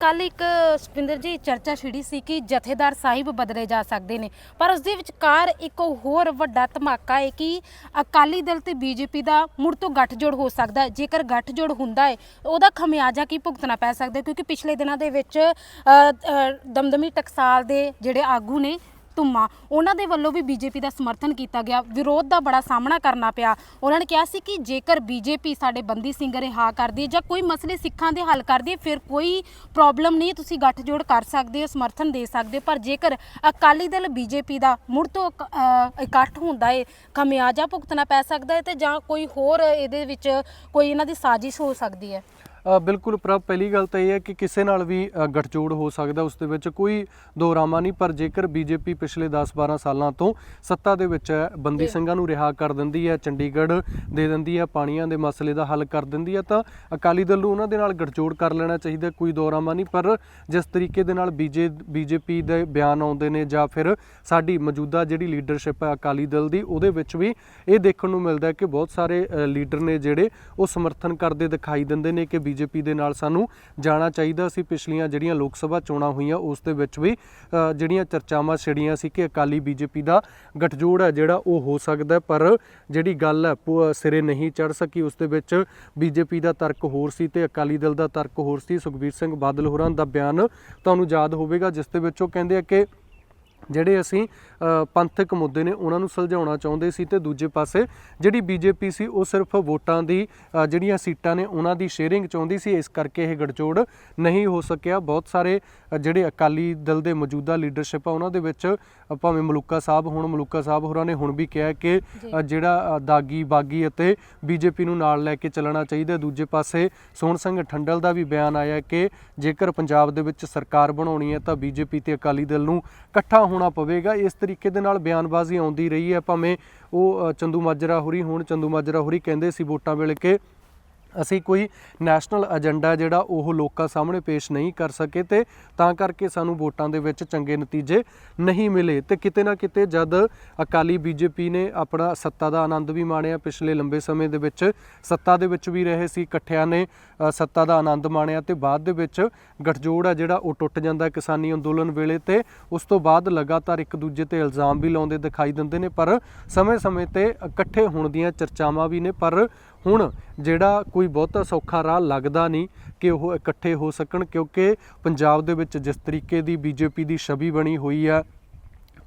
ਕੱਲ ਇੱਕ ਸੁਪਿੰਦਰ ਜੀ ਚਰਚਾ ਛਿੜੀ ਸੀ ਕਿ ਜਥੇਦਾਰ ਸਾਹਿਬ ਬਦਲੇ ਜਾ ਸਕਦੇ ਨੇ, ਪਰ ਉਸ ਦੇ ਵਿਚਕਾਰ ਇੱਕ ਹੋਰ ਵੱਡਾ ਧਮਾਕਾ ਹੈ ਕਿ ਅਕਾਲੀ ਦਲ ਤੇ ਬੀਜੇਪੀ ਦਾ ਮੁੜ ਤੋਂ ਗੱਠਜੋੜ ਹੋ ਸਕਦਾ ਹੈ। ਜੇਕਰ ਗੱਠਜੋੜ ਹੁੰਦਾ ਹੈ, ਉਹਦਾ ਖਮਿਆਜਾ ਕੀ ਭੁਗਤਣਾ ਪੈ ਸਕਦਾ ਕਿਉਂਕਿ ਪਿਛਲੇ ਦਿਨਾਂ ਦੇ ਵਿੱਚ ਦਮਦਮੀ ਟਕਸਾਲ ਦੇ ਜਿਹੜੇ ਆਗੂ ਨੇ ਧੁੰਮਾ। ਉਹਨਾਂ ਦੇ ਵੱਲੋਂ ਵੀ ਬੀਜੇਪੀ ਦਾ ਸਮਰਥਨ ਕੀਤਾ ਗਿਆ। ਵਿਰੋਧ ਦਾ ਬੜਾ ਸਾਹਮਣਾ ਕਰਨਾ ਪਿਆ। ਉਹਨਾਂ ਨੇ ਕਿਹਾ ਸੀ ਕਿ ਜੇਕਰ ਬੀਜੇਪੀ ਸਾਡੇ ਬੰਦੀ ਸਿੰਘ ਰਿਹਾ ਕਰਦੀ ਹੈ ਜਾਂ ਕੋਈ ਮਸਲੇ ਸਿੱਖਾਂ ਦੇ ਹੱਲ ਕਰਦੀ ਹੈ ਫਿਰ ਕੋਈ ਪ੍ਰੋਬਲਮ ਨਹੀਂ ਤੁਸੀਂ ਗੱਠਜੋੜ ਕਰ ਸਕਦੇ ਹੋ ਸਮਰਥਨ ਦੇ ਸਕਦੇ ਹੋ। ਪਰ ਜੇਕਰ ਅਕਾਲੀ ਦਲ ਬੀਜੇਪੀ ਦਾ ਮੁੜ ਤੋਂ ਅ, ਇਕੱਠ ਹੁੰਦਾ ਹੈ ਖਮਿਆਜਾ ਭੁਗਤਣਾ ਪੈ ਸਕਦਾ ਹੈ ਤੇ ਜਾਂ ਕੋਈ ਹੋਰ ਇਹਦੇ ਵਿੱਚ ਕੋਈ ਇਹਨਾਂ ਦੀ ਸਾਜ਼ਿਸ਼ ਹੋ ਸਕਦੀ ਹੈ ਬਿਲਕੁਲ ਪ੍ਰਭ ਪਹਿਲੀ ਗੱਲ ਤਾਂ ਇਹ ਹੈ ਕਿ ਕਿਸੇ ਨਾਲ ਵੀ ਗੱਠਜੋੜ ਹੋ ਸਕਦਾ ਉਸ ਦੇ ਵਿੱਚ ਕੋਈ ਦੋਰਾਮਾ ਨਹੀਂ ਪਰ ਜੇਕਰ ਬੀਜੇਪੀ ਪਿਛਲੇ 10-12 ਸਾਲਾਂ ਤੋਂ ਸੱਤਾ ਦੇ ਵਿੱਚ ਹੈ ਬੰਦੀ। ਸਿੰਘਾਂ ਨੂੰ ਰਿਹਾ ਕਰ ਦਿੰਦੀ ਹੈ ਚੰਡੀਗੜ੍ਹ ਦੇ ਦਿੰਦੀ ਹੈ ਪਾਣੀਆਂ ਦੇ ਮਸਲੇ ਦਾ ਹੱਲ ਕਰ ਦਿੰਦੀ ਹੈ ਤਾਂ ਅਕਾਲੀ ਦਲ ਨੂੰ ਉਹਨਾਂ ਦੇ ਨਾਲ ਗੱਠਜੋੜ ਕਰ ਲੈਣਾ ਚਾਹੀਦਾ ਕੋਈ ਦੋਰਾਮਾ ਨਹੀਂ ਪਰ ਜਿਸ ਤਰੀਕੇ ਦੇ ਨਾਲ ਬੀਜੇ ਬੀਜੇਪੀ ਦੇ ਬਿਆਨ ਆਉਂਦੇ ਨੇ ਜਾਂ ਫਿਰ ਸਾਡੀ ਮੌਜੂਦਾ ਜਿਹੜੀ ਲੀਡਰਸ਼ਿਪ ਹੈ ਅਕਾਲੀ ਦਲ ਦੀ ਉਹਦੇ ਵਿੱਚ ਵੀ ਇਹ ਦੇਖਣ ਨੂੰ ਮਿਲਦਾ ਹੈ ਕਿ ਬਹੁਤ ਸਾਰੇ ਲੀਡਰ ਨੇ ਜਿਹੜੇ ਉਹ ਸਮਰਥਨ ਕਰਦੇ ਦਿਖਾਈ ਦਿੰਦੇ ਨੇ ਕਿ ਬੀਜੇਪੀ ਦੇ ਨਾਲ ਸਾਨੂੰ ਜਾਣਾ ਚਾਹੀਦਾ ਸੀ। ਪਿਛਲੀਆਂ ਜਿਹੜੀਆਂ ਲੋਕ ਸਭਾ ਚੋਣਾਂ ਹੋਈਆਂ, ਉਸ ਦੇ ਵਿੱਚ ਵੀ ਜਿਹੜੀਆਂ ਚਰਚਾਵਾਂ ਛਿੜੀਆਂ ਸੀ ਕਿ ਅਕਾਲੀ ਬੀਜੇਪੀ ਦਾ ਗਠਜੋੜ ਹੈ, ਜਿਹੜਾ ਉਹ ਹੋ ਸਕਦਾ ਪਰ ਜਿਹੜੀ ਗੱਲ ਹੈ ਪੂ- ਸਿਰੇ ਨਹੀਂ ਚੜ ਸਕੀ। ਉਸ ਦੇ ਵਿੱਚ ਬੀਜੇਪੀ ਦਾ ਤਰਕ ਹੋਰ ਸੀ ਤੇ ਅਕਾਲੀ ਦਲ ਦਾ ਤਰਕ ਹੋਰ ਸੀ। ਸੁਖਬੀਰ ਸਿੰਘ ਬਾਦਲ ਹੋਰਾਂ ਦਾ ਬਿਆਨ ਤੁਹਾਨੂੰ ਯਾਦ ਹੋਵੇਗਾ, ਜਿਸ ਦੇ ਵਿੱਚ ਉਹ ਕਹਿੰਦੇ ਆ ਕਿ ਜਿਹੜੇ ਅਸੀਂ ਪੰਥਕ ਮੁੱਦੇ ਨੇ ਉਹਨਾਂ ਨੂੰ ਸੁਲਝਾਉਣਾ ਚਾਹੁੰਦੇ ਸੀ ਤੇ ਦੂਜੇ ਪਾਸੇ ਜਿਹੜੀ ਬੀਜੇਪੀ ਸੀ ਉਹ ਸਿਰਫ ਵੋਟਾਂ ਦੀ ਜਿਹੜੀਆਂ ਸੀਟਾਂ ਨੇ ਉਹਨਾਂ ਦੀ ਸ਼ੇਅਰਿੰਗ ਚਾਹੁੰਦੀ ਸੀ ਇਸ ਕਰਕੇ ਇਹ ਗੜਜੋੜ ਨਹੀਂ ਹੋ ਸਕਿਆ। ਬਹੁਤ ਸਾਰੇ ਜਿਹੜੇ ਅਕਾਲੀ ਦਲ ਦੇ ਮੌਜੂਦਾ ਲੀਡਰਸ਼ਿਪ ਆ ਉਹਨਾਂ ਦੇ ਵਿੱਚ ਭਾਵੇਂ ਮਲੂਕਾ ਸਾਹਿਬ ਹੁਣ ਮਲੂਕਾ ਸਾਹਿਬ ਹੋਰਾਂ ਨੇ ਹੁਣ ਵੀ ਕਿਹਾ ਕਿ ਜਿਹੜਾ ਦਾਗੀ ਬਾਗੀ ਅਤੇ ਬੀਜੇਪੀ ਨੂੰ ਨਾਲ ਲੈ ਕੇ ਚੱਲਣਾ ਚਾਹੀਦਾ। ਦੂਜੇ ਪਾਸੇ ਸੋਹਣ ਸਿੰਘ ਠੰਡਲ ਦਾ ਵੀ ਬਿਆਨ ਆਇਆ ਕਿ ਜੇਕਰ ਪੰਜਾਬ ਦੇ ਵਿੱਚ ਸਰਕਾਰ ਬਣਾਉਣੀ ਹੈ ਤਾਂ ਬੀਜੇਪੀ ਤੇ ਅਕਾਲੀ ਦਲ ਨੂੰ ਇਕੱਠਾ ਹੋਣਾ ਪਵੇਗਾ। ਇਸ ਤਰੀਕੇ ਦੇ ਨਾਲ ਬਿਆਨਬਾਜ਼ੀ ਆਉਂਦੀ ਰਹੀ ਹੈ। ਭਾਵੇਂ ਉਹ ਅ, ਚੰਦੂ ਮਾਜਰਾ ਹੋਰੀ ਹੁਣ ਚੰਦੂ ਮਾਜਰਾ ਹੋਰੀ ਕਹਿੰਦੇ ਸੀ ਵੋਟਾਂ ਵੇਲੇ ਕਿ ਅਸੀਂ ਕੋਈ ਨੈਸ਼ਨਲ ਏਜੰਡਾ ਜਿਹੜਾ ਉਹ ਲੋਕਾਂ ਸਾਹਮਣੇ ਪੇਸ਼ ਨਹੀਂ ਕਰ ਸਕੇ ਤੇ ਤਾਂ ਕਰਕੇ ਸਾਨੂੰ ਵੋਟਾਂ ਦੇ ਵਿੱਚ ਚੰਗੇ ਨਤੀਜੇ ਨਹੀਂ ਮਿਲੇ। ਤੇ ਕਿਤੇ ਨਾ ਕਿਤੇ ਜਦ ਅਕਾਲੀ ਬੀਜੇਪੀ ਨੇ ਆਪਣਾ ਸੱਤਾ ਦਾ ਆਨੰਦ ਵੀ ਮਾਣਿਆ, ਪਿਛਲੇ ਲੰਬੇ ਸਮੇਂ ਦੇ ਵਿੱਚ ਸੱਤਾ ਦੇ ਵਿੱਚ ਵੀ ਰਹੇ ਸੀ, ਇਕੱਠਿਆਂ ਨੇ ਸੱਤਾ ਦਾ ਆਨੰਦ ਮਾਣਿਆ ਤੇ ਬਾਅਦ ਦੇ ਵਿੱਚ ਗਠਜੋੜ ਆ ਜਿਹੜਾ ਉਹ ਟੁੱਟ ਜਾਂਦਾ ਕਿਸਾਨੀ ਅੰਦੋਲਨ ਵੇਲੇ ਤੇ ਉਸ ਤੋਂ ਬਾਅਦ ਲਗਾਤਾਰ ਇੱਕ ਦੂਜੇ ਤੇ ਇਲਜ਼ਾਮ ਵੀ ਲਾਉਂਦੇ ਦਿਖਾਈ ਦਿੰਦੇ ਨੇ। ਪਰ ਸਮੇਂ-ਸਮੇਂ ਤੇ ਇਕੱਠੇ ਹੋਣ ਦੀਆਂ ਚਰਚਾਵਾਂ ਵੀ ਨੇ। ਪਰ ਹੁਣ ਜਿਹੜਾ ਕੋਈ ਬਹੁਤਾ ਸੌਖਾ ਰਾਹ ਲੱਗਦਾ ਨਹੀਂ ਕਿ ਉਹ ਇਕੱਠੇ ਹੋ ਸਕਣ ਕਿਉਂਕਿ ਪੰਜਾਬ ਦੇ ਵਿੱਚ ਜਿਸ ਤਰੀਕੇ ਦੀ ਬੀਜੇਪੀ ਦੀ ਛਵੀ ਬਣੀ ਹੋਈ ਹੈ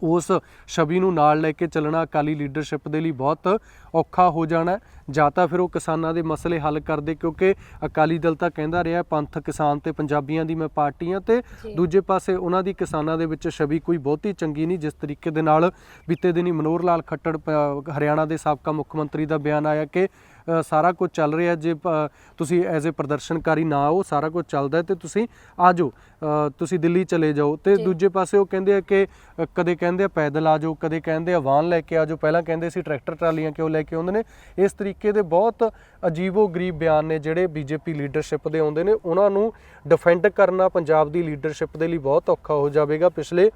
ਉਸ ਛਵੀ ਨੂੰ ਨਾਲ ਲੈ ਕੇ ਚੱਲਣਾ ਅਕਾਲੀ ਲੀਡਰਸ਼ਿਪ ਦੇ ਲਈ ਬਹੁਤ ਔਖਾ ਹੋ ਜਾਣਾ। ਜਾਂ ਤਾਂ ਫਿਰ ਉਹ ਕਿਸਾਨਾਂ ਦੇ ਮਸਲੇ ਹੱਲ ਕਰਦੇ ਕਿਉਂਕਿ ਅਕਾਲੀ ਦਲ ਤਾਂ ਕਹਿੰਦਾ ਰਿਹਾ ਪੰਥ ਕਿਸਾਨ ਤੇ ਪੰਜਾਬੀਆਂ ਦੀ ਮੈਂ ਪਾਰਟੀ ਹਾਂ ਤੇ। ਦੂਜੇ ਪਾਸੇ ਉਹਨਾਂ ਦੀ ਕਿਸਾਨਾਂ ਦੇ ਵਿੱਚ ਛਵੀ ਕੋਈ ਬਹੁਤੀ ਚੰਗੀ ਨਹੀਂ ਜਿਸ ਤਰੀਕੇ ਦੇ ਨਾਲ ਬੀਤੇ ਦਿਨੀ ਮਨੋਹਰ ਲਾਲ ਖੱਟੜ ਹਰਿਆਣਾ ਦੇ ਸਾਬਕਾ ਮੁੱਖ ਮੰਤਰੀ ਦਾ ਬਿਆਨ ਆਇਆ ਕਿ ਸਾਰਾ ਕੁਝ ਚੱਲ ਰਿਹਾ ਜੇ ਤੁਸੀਂ ਐਜ਼ ਅ ਪ੍ਰਦਰਸ਼ਨਕਾਰੀ ਨਾ ਆਓ ਸਾਰਾ ਕੁਝ ਚੱਲਦਾ ਹੈ ਤੇ ਤੁਸੀਂ ਆ ਜਾਓ ਤੁਸੀਂ ਦਿੱਲੀ ਚਲੇ ਜਾਓ। ਤੇ। ਦੂਜੇ ਪਾਸੇ ਉਹ ਕਹਿੰਦੇ ਆ ਕਿ ਕਦੇ ਕਹਿੰਦੇ ਆ ਪੈਦਲ ਆ ਜਾਓ ਕਦੇ ਕਹਿੰਦੇ ਆ ਵਾਹਨ ਲੈ ਕੇ ਆ ਜਾਓ। ਪਹਿਲਾਂ ਕਹਿੰਦੇ ਸੀ ਟਰੈਕਟਰ ਟਰਾਲੀਆਂ ਕਿਉਂ ਲੈ ਕੇ ਆਉਂਦੇ ਨੇ? ਇਸ ਤਰੀਕੇ ਦੇ ਬਹੁਤ ਅਜੀਬੋ ਗਰੀਬ ਬਿਆਨ ਨੇ ਜਿਹੜੇ ਬੀਜੇਪੀ ਲੀਡਰਸ਼ਿਪ ਦੇ ਆਉਂਦੇ ਨੇ। ਉਹਨਾਂ ਨੂੰ ਡਿਫੈਂਡ ਕਰਨਾ ਪੰਜਾਬ ਦੀ ਲੀਡਰਸ਼ਿਪ ਦੇ ਲਈ ਬਹੁਤ ਔਖਾ ਹੋ ਜਾਵੇਗਾ। ਪਿਛਲੇ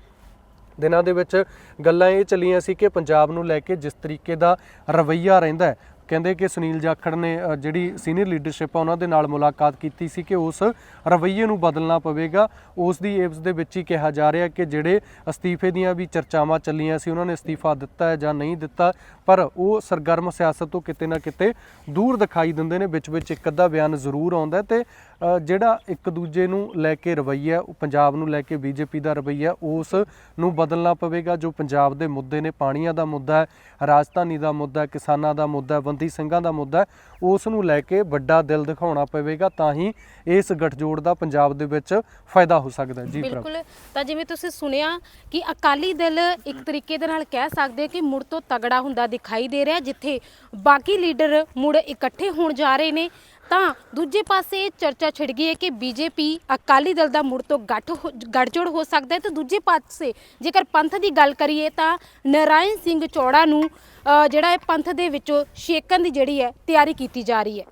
ਦਿਨਾਂ ਦੇ ਵਿੱਚ ਗੱਲਾਂ ਇਹ ਚੱਲੀਆਂ ਸੀ ਕਿ ਪੰਜਾਬ ਨੂੰ ਲੈ ਕੇ ਜਿਸ ਤਰੀਕੇ ਦਾ ਰਵੱਈਆ ਰਹਿੰਦਾ ਹੈ ਕਹਿੰਦੇ ਕਿ ਸੁਨੀਲ ਜਾਖੜ ਨੇ ਜਿਹੜੀ ਸੀਨੀਅਰ ਲੀਡਰਸ਼ਿਪ ਆ, ਉਹਨਾਂ ਦੇ ਨਾਲ ਮੁਲਾਕਾਤ ਕੀਤੀ ਸੀ ਕਿ ਉਸ ਰਵੱਈਏ ਨੂੰ ਬਦਲਣਾ ਪਵੇਗਾ। ਉਸ ਦੀ ਏਪਸ ਦੇ ਵਿੱਚ ਹੀ ਕਿਹਾ ਜਾ ਰਿਹਾ ਕਿ ਜਿਹੜੇ ਅਸਤੀਫੇ ਦੀਆਂ ਵੀ ਚਰਚਾਵਾਂ ਚੱਲੀਆਂ ਸੀ, ਉਹਨਾਂ ਨੇ ਅਸਤੀਫਾ ਦਿੱਤਾ ਹੈ ਜਾਂ ਨਹੀਂ ਦਿੱਤਾ, ਪਰ ਉਹ ਸਰਗਰਮ ਸਿਆਸਤ ਤੋਂ ਕਿਤੇ ਨਾ ਕਿਤੇ ਦੂਰ ਦਿਖਾਈ ਦਿੰਦੇ ਨੇ। ਵਿੱਚ ਵਿੱਚ ਇੱਕ ਅੱਧਾ ਬਿਆਨ ਜ਼ਰੂਰ ਆਉਂਦਾ ਹੈ ਤੇ ਜਿਹੜਾ ਇੱਕ ਦੂਜੇ ਨੂੰ ਲੈ ਕੇ ਰਵੱਈਆ ਪੰਜਾਬ ਨੂੰ ਲੈ ਕੇ ਬੀਜੇਪੀ ਦਾ ਰਵੱਈਆ ਉਸ ਨੂੰ ਬਦਲਣਾ ਪਵੇਗਾ, ਜੋ ਪੰਜਾਬ ਦੇ ਮੁੱਦੇ ਨੇ, ਪਾਣੀਆਂ ਦਾ ਮੁੱਦਾ ਹੈ, ਰਾਜਧਾਨੀ ਦਾ ਮੁੱਦਾ ਹੈ, ਕਿਸਾਨਾਂ ਦਾ ਮੁੱਦਾ ਹੈ ਬੰਦੀ ਸਿੰਘਾਂ ਦਾ ਮੁੱਦਾ ਉਸ ਨੂੰ ਲੈ ਕੇ ਵੱਡਾ ਦਿਲ ਦਿਖਾਉਣਾ ਪਵੇਗਾ, ਤਾਂ ਹੀ ਇਸ ਗੱਠਜੋੜ ਦਾ ਪੰਜਾਬ ਦੇ ਵਿੱਚ ਫਾਇਦਾ ਹੋ ਸਕਦਾ ਜੀ ਬਿਲਕੁਲ, ਤਾਂ ਜਿਵੇਂ ਤੁਸੀਂ ਸੁਣਿਆ ਕਿ ਅਕਾਲੀ ਦਲ ਇੱਕ ਤਰੀਕੇ ਦੇ ਨਾਲ ਕਹਿ ਸਕਦੇ ਕਿ ਮੁੜ ਤੋਂ ਤਗੜਾ ਹੁੰਦਾ ਦਿਖਾਈ ਦੇ ਰਿਹਾ, ਜਿੱਥੇ ਬਾਕੀ ਲੀਡਰ ਮੁੜ ਇਕੱਠੇ ਹੋਣ ਜਾ ਰਹੇ ਨੇ ਤਾਂ ਦੂਜੇ ਪਾਸੇ ਇਹ ਚਰਚਾ ਛਿੜ ਗਈ ਹੈ ਕਿ ਬੀਜੇਪੀ ਅਕਾਲੀ ਦਲ ਦਾ ਮੁੜ ਤੋਂ ਗੱਠ ਹੋ- ਗੱਠਜੋੜ ਹੋ ਸਕਦਾ ਹੈ। ਤੇ ਦੂਜੇ ਪਾਸੇ ਜੇਕਰ ਪੰਥ ਦੀ ਗੱਲ ਕਰੀਏ ਤਾਂ ਨਰਾਇਣ ਸਿੰਘ ਚੌੜਾ ਨੂੰ ਜਿਹੜਾ ਹੈ ਪੰਥ ਦੇ ਵਿੱਚੋਂ ਛੇਕਣ ਦੀ ਜਿਹੜੀ ਹੈ ਤਿਆਰੀ ਕੀਤੀ ਜਾ ਰਹੀ ਹੈ।